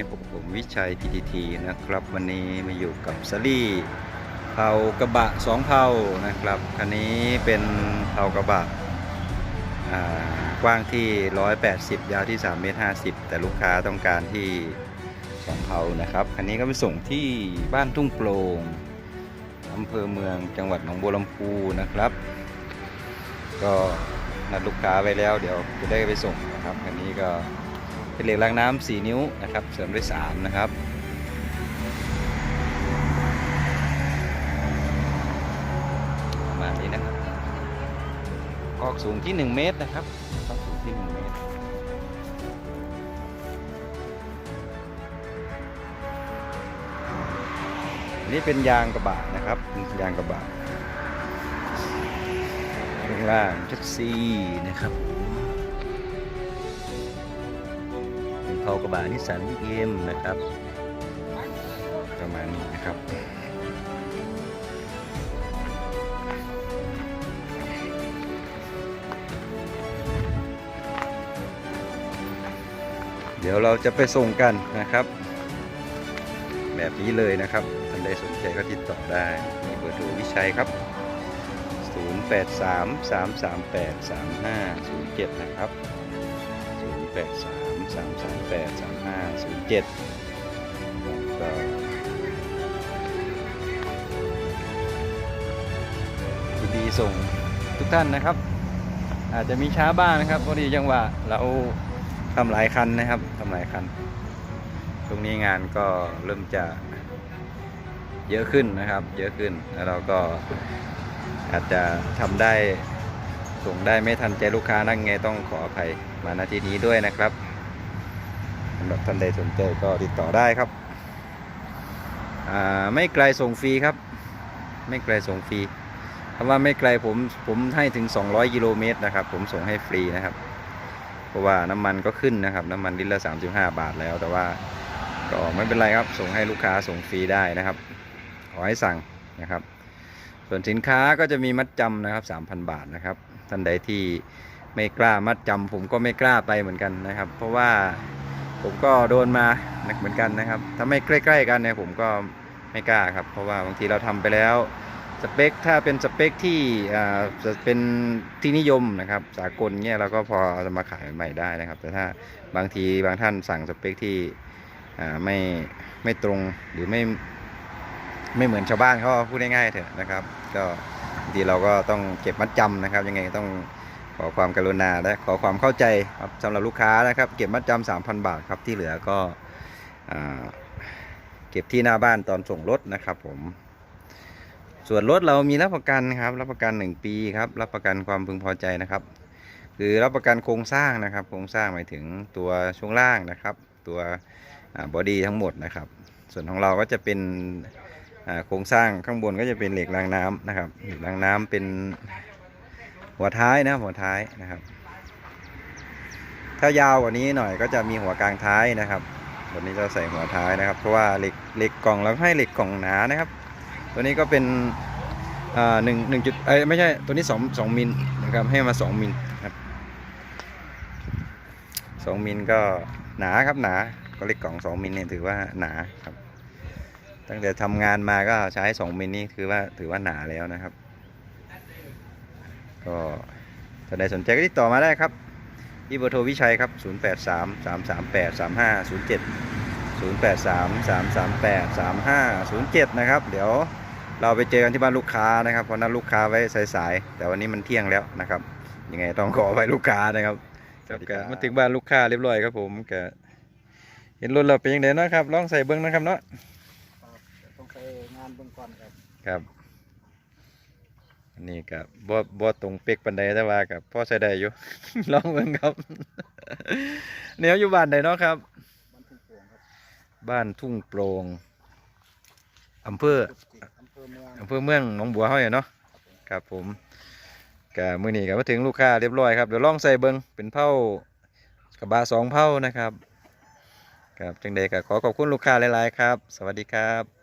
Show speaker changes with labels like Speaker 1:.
Speaker 1: นี้ผมผมวิชัย PTT นะครับ วันนี้มาอยู่กับซารี่เผากระบะสองเผานะครับคันนี้เป็นเผากระบะกว้างที่ 180 ยาวที่3เมตร50 แต่ลูกค้าต้องการที่สองเผานะครับคันนี้ก็ไปส่งที่บ้านทุ่งโปร่งอำเภอเมืองจังหวัดหนองบัวลำพูนะครับ ก็นัดลูกค้าไว้แล้ว เดี๋ยวจะได้ไปส่งนะครับคันนี้ก็ เป็นเหล็กรางน้ำ4นิ้วนะครับ เสริมด้วย 3 นะครับประมาณนี้นะครับกอกสูงที่ 1 เมตรนะครับกอกสูงที่ 1 เมตรนนี้เป็นยางกระบะนะครับ ยางกระบะข้างล่างชัดซีนะครับ เป็นเผากระบะนิสสันเอ็มนะครับ ประมาณนี้นะครับ เดี๋ยวเราจะไปส่งกันนะครับ แบบนี้เลยนะครับท่านใดสนใจก็ติดต่อได้มีเบอร์โทรวิชัยครับ 0833383507 นะครับ 083 0 8 3 3 3 8 3 5 0 7ก็ยินดีส่งทุกท่านนะครับ อาจจะมีช้าบ้างนะครับพอดีจังหวะเราทำหลายคันนะครับทำหลายคัน ตรงนี้งานก็เริ่มจะเยอะขึ้นนะครับ เยอะขึ้นแล้วเราก็อาจจะทำได้ส่งได้ไม่ทันใจลูกค้านั่งไงต้องขออภัยมาณที่นี้ด้วยนะครับ สำหรับท่านใดสนใจก็ติดต่อได้ครับ ไม่ไกลส่งฟรีครับ ไม่ไกลส่งฟรีคำว่าไม่ไกลผมผมให้ถึง 200กิโลเมตรนะครับ ผมส่งให้ฟรีนะครับ เพราะว่าน้ำมันก็ขึ้นนะครับ น้ำมันลิตรละ 35 บาทแล้ว แต่ว่าก็ไม่เป็นไรครับ ส่งให้ลูกค้าส่งฟรีได้นะครับ ขอให้สั่งนะครับ ส่วนสินค้าก็จะมีมัดจำนะครับ 3,000 บาทนะครับ ท่านใดที่ไม่กล้ามัดจำผมก็ไม่กล้าไปเหมือนกันนะครับ เพราะว่า ผมก็โดนมาเหมือนกันนะครับถ้าไม่ใกล้ ๆ กันเนี่ยผมก็ไม่กล้าครับ เพราะว่าบางทีเราทำไปแล้วสเปคถ้าเป็นสเปคที่จะเป็นที่นิยมนะครับสากลเนี่ยเราก็พอจะมาขายใหม่ได้นะครับ แต่ถ้าบางทีบางท่านสั่งสเปคที่ไม่ไม่ตรงหรือไม่ไม่เหมือนชาวบ้านเขาพูดง่ายๆเถอะนะครับ ก็บางทีเราก็ต้องเก็บมัดจำนะครับ ยังไงต้อง อความกรุณาและขอความเข้าใจครับสำหรับลูกค้านะครับ เก็บมัดจำสามพันบาทครับที่เหลือก็เก็บที่หน้าบ้านตอนส่งรถนะครับผม ส่วนรถเรามีรับประกันครับ รับประกัน 1 ปีครับ รับประกันความพึงพอใจนะครับ คือรับประกันโครงสร้างนะครับ โครงสร้างหมายถึงตัวช่วงล่างนะครับ ตัวบอดี้ทั้งหมดนะครับ ส่วนของเราก็จะเป็นโครงสร้างข้างบนก็จะเป็นเหล็กรางน้ำนะครับเหล็กรางน้ำเป็น หัวท้ายนะหัวท้ายนะครับ ถ้ายาวกว่านี้หน่อยก็จะมีหัวกลางท้ายนะครับตัวนี้จะใส่หัวท้ายนะครับ เพราะว่าเหล็กเหล็กกล่องเราให้เหล็กกล่องหนานะครับ ตัวนี้ก็เป็นอ่าหนึ่งหนึ่งจุดเอ้ยไม่ใช่ตัวนี้สองสองมิลนะครับให้มาสองมิลครับสองมิลก็หนาครับหนาก็เหล็กกล่องสองมิลเนี่ยถือว่าหนาครับ ตั้งแต่ทำงานมาก็ใช้สองมิลนี่คือว่าถือว่าหนาแล้วนะครับ ก็ถ้าใดสนใจก็ติดต่อมาได้ครับที่เบอร์โทรวิชัยครับ 0 8 3 3 3 8 3 5 0 7 0 8 3 3 3 8 3 5 0 7 นะครับ เดี๋ยวเราไปเจอกันที่บ้านลูกค้านะครับเพราะนัดลูกค้าไว้สายๆแต่วันนี้มันเที่ยงแล้วนะครับยังไงต้องขอไปลูกค้านะครับมาถึงบ้านลูกค้าเรียบร้อยครับผมแกเห็นรถเราเป็นยังไงเนาะครับลองใส่เบิ้งนะครับเนาะ
Speaker 2: ต้องไปงานเบื้องก่อนครับ
Speaker 1: ครับอั นนี้กับบ่บ่ตรงเป๊กปันใดแต่ว่ากับพ่อใส่ได้อยู่ ลองเบิ่งครับแนวอยู่บ้านใดเนาะครับ
Speaker 2: บ้านทุ่งโปร่
Speaker 1: งอำเภอ
Speaker 2: อำเภอเมือง
Speaker 1: อำเภองหนองบัวเฮาเนี่ยเนาะครับผมก็มื้อนี้ก็มาถึงลูกค้าเรียบร้อยครับเดี๋ยวลองใส่เบิ่งเป็นเผากระบะสองเผานะครับครับจังใดก็ขอขอบคุณลูกค้าหลายๆครับ สวัสดีครับ